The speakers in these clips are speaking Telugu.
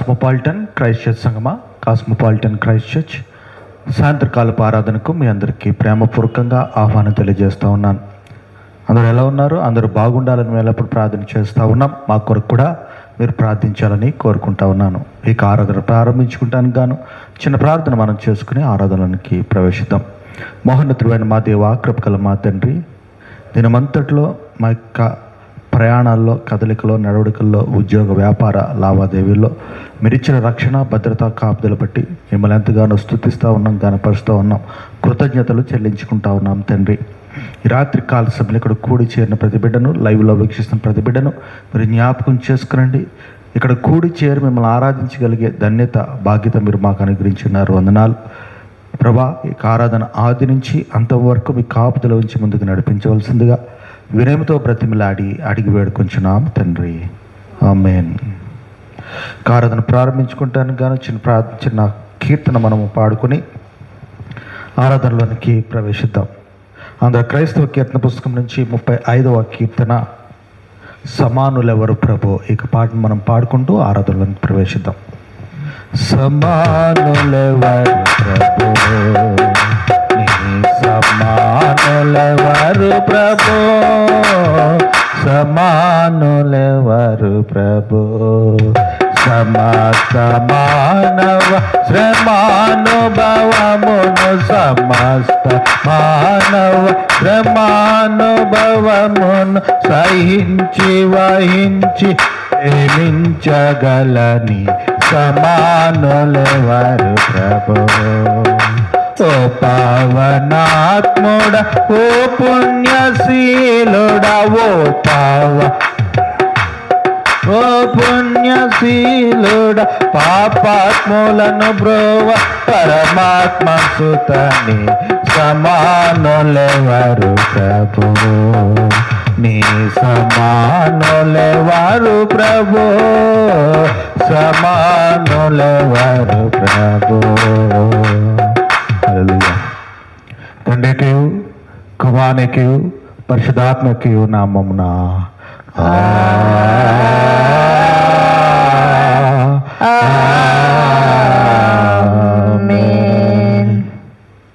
కాస్మోపాలిటన్ క్రైస్ట్ చర్చ్ సంగమా కాస్మోపాలిటన్ క్రైస్ట్ చర్చ్ సాయంత్రకాలపు ఆరాధనకు మీ అందరికీ ప్రేమపూర్వకంగా ఆహ్వానం తెలియజేస్తూ ఉన్నాను. అందరూ ఎలా ఉన్నారు? అందరూ బాగుండాలని మేము ఎల్లప్పుడు ప్రార్థన చేస్తూ ఉన్నాం. మా కొరకు కూడా మీరు ప్రార్థించాలని కోరుకుంటా ఉన్నాను. ఇక ఆరాధన ప్రారంభించుకుంటానికి గాను చిన్న ప్రార్థన మనం చేసుకుని ఆరాధనకి ప్రవేశిద్దాం. మోహన్నతుడైన మా దేవ కృపకల మా తండ్రి దినమంతట్లో మా యొక్క ప్రయాణాల్లో కదలికలో నడవడికల్లో ఉద్యోగ వ్యాపార లావాదేవీల్లో మీరిచ్చిన రక్షణ భద్రత కాపుదలు బట్టి మిమ్మల్ని ఎంతగానో స్థుతిస్తూ ఉన్నాం గనపరుస్తూ ఉన్నాం కృతజ్ఞతలు చెల్లించుకుంటా ఉన్నాం తండ్రి. ఈ రాత్రి కాల సభ్యులు ఇక్కడ కూడి చేరిన ప్రతి బిడ్డను లైవ్లో వీక్షిస్తున్న ప్రతి బిడ్డను మీరు జ్ఞాపకం చేసుకురండి ఇక్కడ కూడి చేరి మిమ్మల్ని ఆరాధించగలిగే ధన్యత బాధ్యత మీరు మాకు అనుగ్రహించున్నారు. వందనాలు. ప్రభా ఈ ఆరాధన ఆది నుంచి అంతవరకు మీ కాపుదల ఉంచి ముందుకు నడిపించవలసిందిగా వినయముతో బ్రతిమిలాడి అడిగి వేడుకొంచున్నాం తండ్రి. ఆమెన్. ఆరాధన ప్రారంభించుకుంటానికి గాను చిన్న ప్రా చిన్న కీర్తన మనము పాడుకొని ఆరాధనలోనికి ప్రవేశిద్దాం. అందులో క్రైస్తవ కీర్తన పుస్తకం నుంచి ముప్పై ఐదవ కీర్తన సమానులెవరు ప్రభు? ఇక పాటను మనం పాడుకుంటూ ఆరాధనలోనికి ప్రవేశిద్దాం. సమానులెవరు ప్రభు? సమానులెవరు ప్రభు. సమానులెవరు ప్రభు. సమస్త మానవ శ్రమానుభవమును సమస్త మానవ శ్రమానుభవమును సహించి వహించి ప్రేమించగలని సమానులెవరు ప్రభు. ఓ పావనాత్ముడ ఓ పుణ్యశీలుడ ఓ పావ. ఓ పుణ్యశీలుడ పాపాత్ములను బ్రోవ పరమాత్మ సుతని సమానులెవరు ప్రభు? నీ సమానులెవరు ప్రభు? సమానులెవరు ప్రభు? హల్లెలూయా తండ్రికి కుమానికి పరిశుధాత్మకి నామమున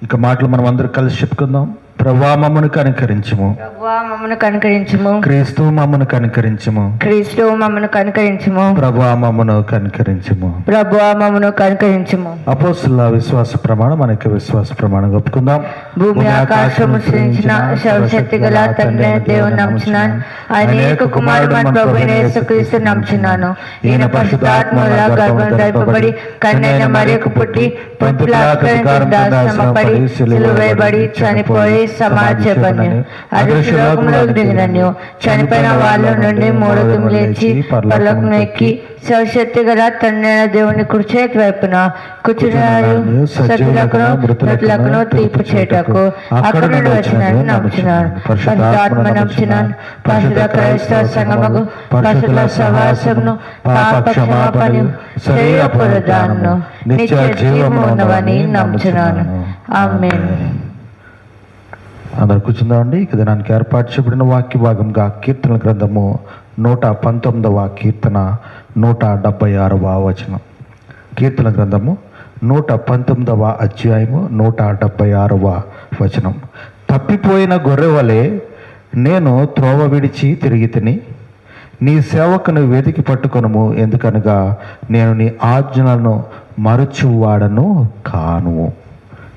ఇక మాటలు మనం అందరూ కలిసి చెప్పుకుందాం. ప్రభా మమ్మను కనికరించము. ప్రభువా మమ్మను కనుకరించుము. క్రీస్తు మమ్మను కనికరించము. క్రీస్తు మమ్మను కనుకరించుము. ప్రభా మమ్మను కనికరించము. ప్రభువా మమ్మను కనుకరించుము. అపోస్తుల విశ్వాస ప్రమాణం మనకి విశ్వాస ప్రమాణం ఒప్పుకుందాం. భూమి ఆకాశము సృజించిన సర్వశక్తి గల తండ్రి దేవుని నమ్ముచున్నాను. ఆయన ఏక కుమారుడు మన ప్రభు యేసుక్రీస్తు నమ్ముచున్నాను. ఈయన పరిశుద్ధాత్మల గర్భం ధరిపబడి కన్యైన మరియకు పుట్టి పొంతుల శ్రమపడి సిలువ వేయబడి చనిపోయి సమాజపడి అదృశ్య లోకంలోకి దిగినన్ను చనిపోయిన వాళ్ళ నుండి మూడు లేచి పర్లోకం ఎక్కి సర్వశక్తి గల తండ్రి అయిన దేవుని కుడి చేతి వైపున కూర్చున్నారు సజ్జులకును మృతులకును తీర్పు చేయటకు అక్కడ నుండి వచ్చినాను నమ్ముచున్నాను పరిశుద్ధాత్మ నమ్ముచున్నాను పరిశుద్ధ క్రైస్తవ సంగమకు పరిశుద్ధ సహవాసమును పాప క్షమాపణ శరీర పురదాను నిత్య నమ్ముచున్నాను. అందరు కూర్చుందామండి. ఇక దినానికి ఏర్పాటు చేయబడిన వాక్య భాగంగా కీర్తన గ్రంథము నూట పంతొమ్మిదవ కీర్తన నూట డెబ్బై ఆరవ వచనం. కీర్తన గ్రంథము నూట పంతొమ్మిదవ అధ్యాయము నూట డెబ్బై ఆరవ వచనం. తప్పిపోయిన గొర్రె వలె నేను త్రోవ విడిచి తిరిగి తిని నీ సేవకును వెతికి పట్టుకొనము ఎందుకనగా నేను నీ ఆజ్ఞలను మరచువాడను కాను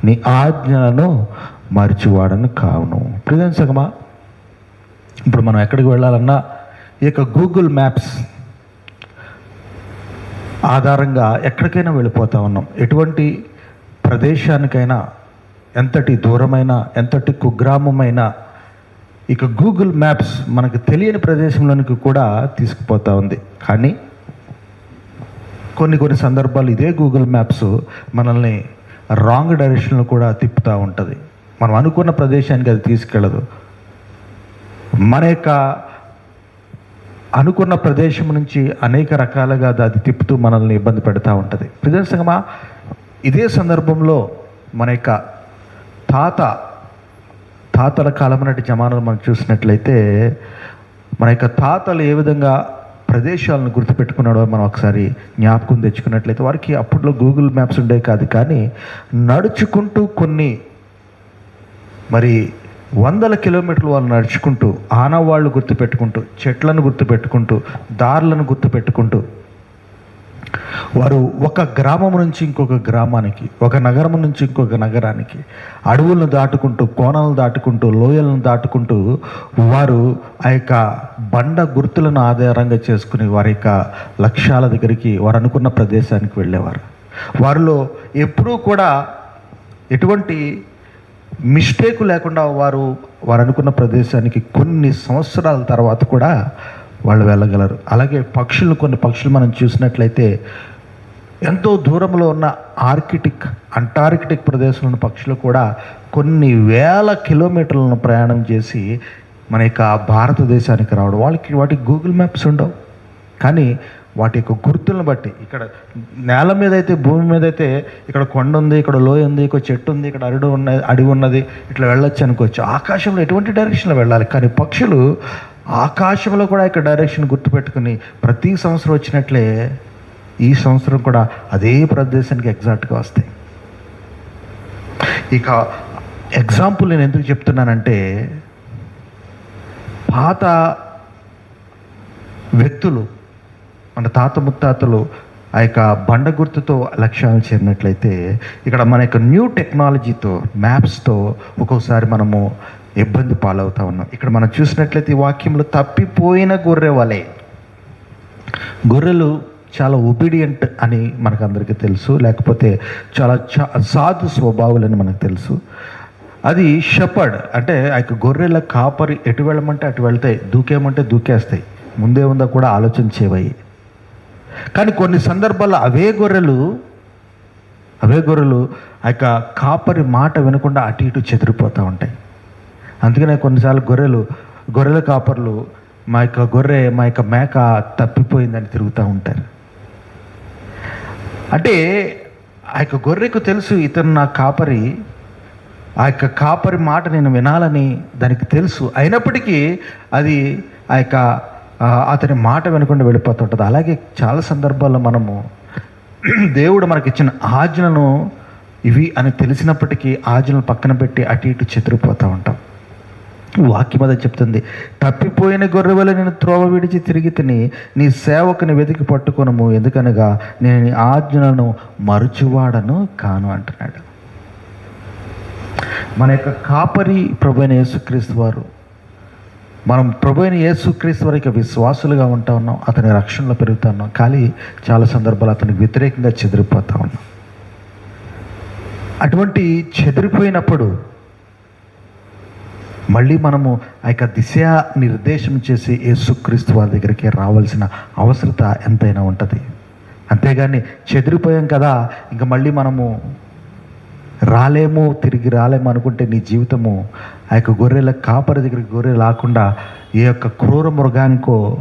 నీ ఆజ్ఞలను మార్చివాడను కావును. ప్రియం సగమా? ఇప్పుడు మనం ఎక్కడికి వెళ్ళాలన్నా ఈ యొక్క గూగుల్ మ్యాప్స్ ఆధారంగా ఎక్కడికైనా వెళ్ళిపోతా ఉన్నాం. ఎటువంటి ప్రదేశానికైనా ఎంతటి దూరమైన ఎంతటి కుగ్రామమైన ఇక గూగుల్ మ్యాప్స్ మనకు తెలియని ప్రదేశంలోనికి కూడా తీసుకుపోతా ఉంది. కానీ కొన్ని కొన్ని సందర్భాలు ఇదే గూగుల్ మ్యాప్స్ మనల్ని రాంగ్ డైరెక్షన్లో కూడా తిప్పుతూ ఉంటుంది. మనం అనుకున్న ప్రదేశానికి అది తీసుకెళ్ళదు. మన యొక్క అనుకున్న ప్రదేశం నుంచి అనేక రకాలుగా అది అది తిప్పుతూ మనల్ని ఇబ్బంది పెడతా ఉంటుంది. ప్రదర్శనమా ఇదే సందర్భంలో మన యొక్క తాత తాతల కాలం నాటి జమానాలు మనం చూసినట్లయితే మన యొక్క తాతలు ఏ విధంగా ప్రదేశాలను గుర్తుపెట్టుకున్నాడో మనం ఒకసారి జ్ఞాపకం తెచ్చుకున్నట్లయితే వారికి అప్పట్లో గూగుల్ మ్యాప్స్ ఉండేవి కాదు కానీ నడుచుకుంటూ కొన్ని మరి వందల కిలోమీటర్లు వాళ్ళు నడుచుకుంటూ ఆనవాళ్ళు గుర్తుపెట్టుకుంటూ చెట్లను గుర్తుపెట్టుకుంటూ దారులను గుర్తుపెట్టుకుంటూ వారు ఒక గ్రామం నుంచి ఇంకొక గ్రామానికి ఒక నగరం నుంచి ఇంకొక నగరానికి అడవులను దాటుకుంటూ కోణాలను దాటుకుంటూ లోయలను దాటుకుంటూ వారు ఆ యొక్క బండ గుర్తులను ఆధారంగా చేసుకుని వారి యొక్క లక్ష్యాల దగ్గరికి వారు అనుకున్న ప్రదేశానికి వెళ్ళేవారు. వారిలో ఎప్పుడూ కూడా ఎటువంటి మిస్టేక్ లేకుండా వారు వారు అనుకున్న ప్రదేశానికి కొన్ని సంవత్సరాల తర్వాత కూడా వాళ్ళు వెళ్ళగలరు. అలాగే పక్షులు కొన్ని పక్షులు మనం చూసినట్లయితే ఎంతో దూరంలో ఉన్న ఆర్కిటిక్ అంటార్కిటిక్ ప్రదేశంలో ఉన్న పక్షులు కూడా కొన్ని వేల కిలోమీటర్లను ప్రయాణం చేసి మన యొక్క భారతదేశానికి రావడం. వాళ్ళకి వాటికి గూగుల్ మ్యాప్స్ ఉండవు. కానీ వాటి యొక్క గుర్తులను బట్టి. ఇక్కడ నేల మీద అయితే భూమి మీద అయితే ఇక్కడ కొండ ఉంది ఇక్కడ లోయ ఉంది ఇక్కడ చెట్టు ఉంది ఇక్కడ అరుడు ఉన్నది అడవి ఉన్నది. ఇట్లా వెళ్ళొచ్చు అనుకోవచ్చు. ఆకాశంలో ఎటువంటి డైరెక్షన్లో వెళ్ళాలి? కానీ పక్షులు ఆకాశంలో కూడా ఇక్కడ డైరెక్షన్ గుర్తుపెట్టుకుని ప్రతి సంవత్సరం వచ్చినట్లే ఈ సంవత్సరం కూడా అదే ప్రదేశానికి ఎగ్జాక్ట్గా వస్తాయి. ఇక ఎగ్జాంపుల్ నేను ఎందుకు చెప్తున్నానంటే పాత వ్యక్తులు మన తాత ముత్తాతలు ఆ యొక్క బండ గుర్తుతో లక్ష్యాలు చేరినట్లయితే ఇక్కడ మన యొక్క న్యూ టెక్నాలజీతో మ్యాప్స్తో ఒక్కోసారి మనము ఇబ్బంది పాలవుతా ఉన్నాం. ఇక్కడ మనం చూసినట్లయితే ఈ వాక్యంలో తప్పిపోయిన గొర్రె వలె. గొర్రెలు చాలా ఒబీడియంట్ అని మనకు అందరికీ తెలుసు లేకపోతే చాలా చా సాధు స్వభావులని మనకు తెలుసు. అది షపర్డ్ అంటే ఆ యొక్క గొర్రెల కాపరి ఎటు వెళ్ళమంటే అటు వెళ్తాయి దూకేమంటే దూకేస్తాయి. ముందే ఉందా కూడా ఆలోచన చేయవయి కానీ కొన్ని సందర్భాల్లో అవే గొర్రెలు అవే గొర్రెలు ఆ యొక్క కాపరి మాట వినకుండా అటు ఇటు చెదిరిపోతూ ఉంటాయి. అందుకనే కొన్నిసార్లు గొర్రెలు గొర్రెల కాపర్లు మా యొక్క గొర్రె మా యొక్క మేక తప్పిపోయిందని తిరుగుతూ ఉంటారు. అంటే ఆ యొక్క గొర్రెకు తెలుసు ఇతను నా కాపరి ఆ యొక్క కాపరి మాట నేను వినాలని దానికి తెలుసు. అయినప్పటికీ అది ఆ యొక్క అతని మాట వినకుండా వెళ్ళిపోతుంటుంది. అలాగే చాలా సందర్భాల్లో మనము దేవుడు మనకి ఇచ్చిన ఆజ్ఞలను ఇవి అని తెలిసినప్పటికీ ఆజ్ఞలను పక్కన పెట్టి అటు ఇటు చెదిరిపోతూ ఉంటాం. వాక్యం అదే చెప్తుంది తప్పిపోయిన గొర్రె వల్ల నేను త్రోవ విడిచి తిరిగి తిని నీ సేవకుని వెతికి పట్టుకొనము. ఎందుకనగా నేను నీ ఆజ్ఞలను మరుచువాడను కాను అంటున్నాడు. మన యొక్క కాపరి ప్రభు అయిన యేసుక్రీస్తు వారు మనం ప్రభు అయిన యేసుక్రీస్తు వారి విశ్వాసులుగా ఉంటా ఉన్నాం. అతని రక్షణలో పెరుగుతా ఉన్నాం. కానీ చాలా సందర్భాలు అతనికి వ్యతిరేకంగా చెదిరిపోతా ఉన్నాం. అటువంటి చెదిరిపోయినప్పుడు మళ్ళీ మనము ఆ యొక్క దిశ నిర్దేశం చేసి యేసుక్రీస్తు వారి దగ్గరికి రావాల్సిన అవసరత ఎంతైనా ఉంటుంది. అంతేగాని చెదిరిపోయాం కదా ఇంకా మళ్ళీ మనము రాలేము తిరిగి రాలేము అనుకుంటే నీ జీవితము ఆ యొక్క గొర్రెల కాపరి దగ్గరికి గొర్రె రాకుండా ఏ యొక్క క్రూర మృగానికో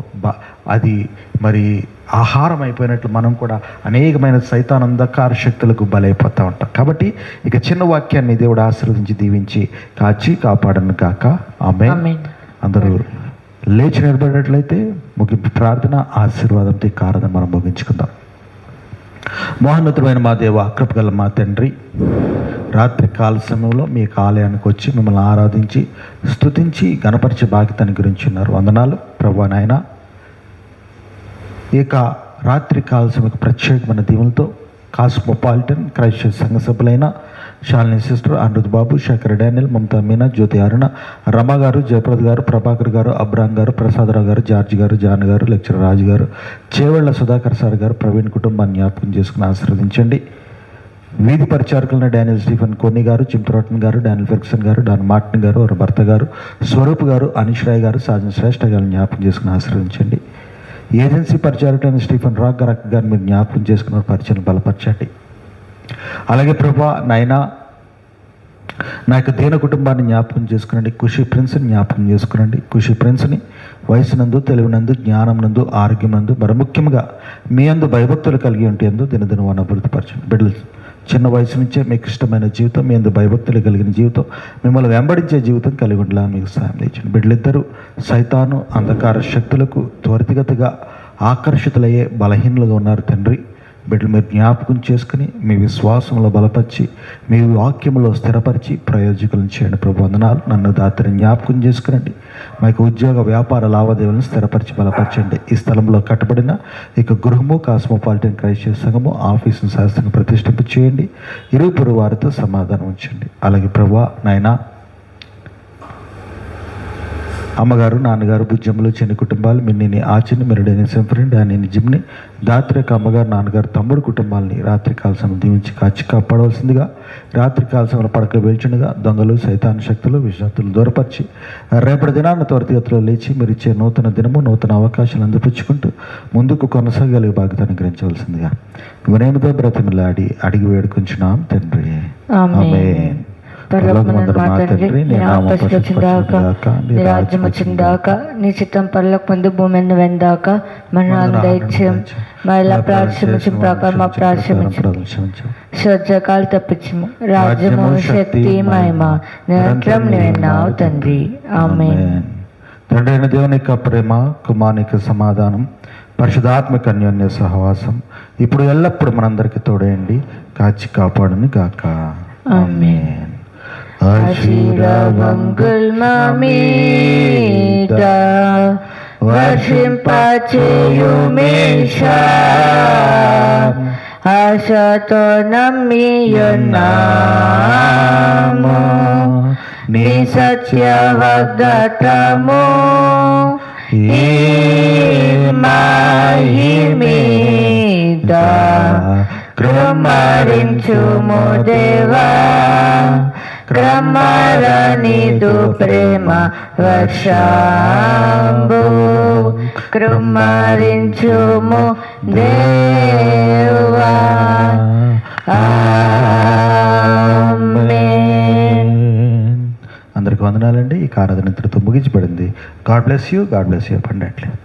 అది మరి ఆహారం అయిపోయినట్లు మనం కూడా అనేకమైన సైతాన్ అంధకార శక్తులకు బలైపోతూ ఉంటాం. కాబట్టి ఇక చిన్న వాక్యాన్ని దేవుడు ఆశీర్వదించి దీవించి కాచి కాపాడను కాక ఆమె. అందరూ లేచి నిలబడినట్లయితే ముగింపు ప్రార్థన ఆశీర్వాదంతో కారణం మనం ముగించుకుందాం. మోహన్నతుడైన మా దేవ కృపగల మా తండ్రి రాత్రి కాల సమయంలో మీ ఆలయానికి వచ్చి మిమ్మల్ని ఆరాధించి స్తుతించి గణపరిచే బాధ్యతని గురించి ఉన్నారు వందనాలు. ప్రభు నాయన ఇక రాత్రి కాల సమయంలో ప్రత్యేకమైన దీవులతో కాస్మోపాలిటన్ క్రైస్ట్ సంఘ సభ్యులైన శాలిని సిస్టర్ అనురుద్ బాబు శేఖర్ డానియల్ మమతా మీనా జ్యోతి అరుణ రమ గారు జయప్రద్ గారు ప్రభాకర్ గారు అబ్రాన్ గారు ప్రసాదరావు గారు జార్జి గారు జాన్ గారు లెక్చరర్ రాజు గారు చేవెళ్ళ సుధాకర్ సార్ గారు ప్రవీణ్ కుటుంబాన్ని జ్ఞాపకం చేసుకుని ఆశీర్వదించండి. వీధి పరిచారకులైన డానియల్ స్టీఫెన్ కోని గారు చింతరోటన్ గారు డానియల్ ఫెర్గ్సన్ గారు డాన్ మార్టిన్ గారు వారి భర్త గారు స్వరూప్ గారు అనిష్ రాయ్ గారు సాజన్ శ్రేష్ఠ గారిని జ్ఞాపకం చేసుకుని ఆశీర్వదించండి. ఏజెన్సీ పరిచారకులైన స్టీఫెన్ రాక్ గారు గారిని మీరు జ్ఞాపకం చేసుకున్న పరిచయం బలపరచండి. అలాగే ప్రభా నాయనా నా యొక్క దీన కుటుంబాన్ని జ్ఞాపకం చేసుకునండి ఖుషి ప్రిన్స్ని జ్ఞాపకం చేసుకునండి. ఖుషి ప్రిన్స్ని వయసునందు తెలివినందు జ్ఞానమునందు ఆరోగ్యమందు మరి ముఖ్యంగా మీ అందు భయభక్తులు కలిగి ఉంటే అందు దినదిన వాడిని అభివృద్ధిపరచండి బిడ్డలు చిన్న వయసు నుంచే మీకు ఇష్టమైన జీవితం మీ అందు భయభక్తులు కలిగిన జీవితం మిమ్మల్ని వెంబడించే జీవితం కలిగి ఉండలా మీకు సాయం తెచ్చండి బిడ్డలిద్దరూ సైతాను అంధకార శక్తులకు త్వరితగతిగా ఆకర్షితులయ్యే బలహీనలుగా ఉన్నారు తండ్రి. బిడ్డలు మీరు జ్ఞాపకం చేసుకుని మీ విశ్వాసంలో బలపరిచి మీ వాక్యంలో స్థిరపరిచి ప్రయోజకులను చేయండి. ప్రభు వందనాలు. నన్ను దాతని జ్ఞాపకం చేసుకురండి మా యొక్క ఉద్యోగ వ్యాపార లావాదేవీలను స్థిరపరిచి బలపరచండి. ఈ స్థలంలో కట్టబడిన ఇక గృహము కాస్మోపాలిటన్ క్రైస్ట్ సంఘము ఆఫీసును శాస్త్రంగా ప్రతిష్ఠింప చేయండి ఇరువురు వారితో సమాధానం ఉంచండి. అలాగే ప్రభు నాయనా అమ్మగారు నాన్నగారు బుజ్జమ్మలు చిన్న కుటుంబాలు మిన్నిని ఆచిని మెరుడైన సింఫరెండ్ అని జిమ్ని రాత్రి యొక్క అమ్మగారు నాన్నగారు తమ్ముడు కుటుంబాలని రాత్రి కాల్సిన దీవించి కాచి కాపాడవలసిందిగా రాత్రి కాల్సిన పడక వేల్చుండగా దొంగలు సైతాన్ శక్తులు విషాక్తులు దూరపరిచి రేపటి దినాన్న త్వరితగతిలో లేచి మీరు ఇచ్చే నూతన దినము నూతన అవకాశాలు అందిపుచ్చుకుంటూ ముందుకు కొనసాగలిగే బాధ్యతను గ్రహించవలసిందిగా వినయముతో బ్రతిమలాడి అడిగి వేడుకుంటున్నాం తండ్రి. ఆమేన్. పరలోకమందు మా తండ్రి నీ నామం పరిశుద్ధపరచుగాక నీ రాజ్యం వచ్చిందాక నీ చిత్తం పరలోక ముందు భూమి మీద వెందాక మన దైత్యం మళ్ళా ప్రాశ్రమించిన ప్రకారం మా ప్రాశ్రమించు శ్రద్ధకాలు తప్పించము. రాజ్యము శక్తి మహిమ నిరంతరం నిన్నావు తండ్రి. ఆమె తండ్రి అయిన దేవుని యొక్క ప్రేమ కుమానికి సమాధానం పరిశుధాత్మక అన్యోన్య సహవాసం ఇప్పుడు ఎల్లప్పుడు మనందరికి తోడేయండి కాచి కాపాడుని గాక. ఆమేన్. అశిరవంగుల్ మమీద వర్షింపచేయుమేష ఆశతో నమ్మియున్నాము నీ సత్య వాగ్దాతము ఈ మహిమీద కృమరించుము దేవా క్రమరణిదు ప్రేమ వర్షాంబు కృమరించుము దేవా అందరికి వందనాలండి. ఈ కారాధన ఇంతటితో ముగించబడింది. God bless you God bless you పండట్లేదు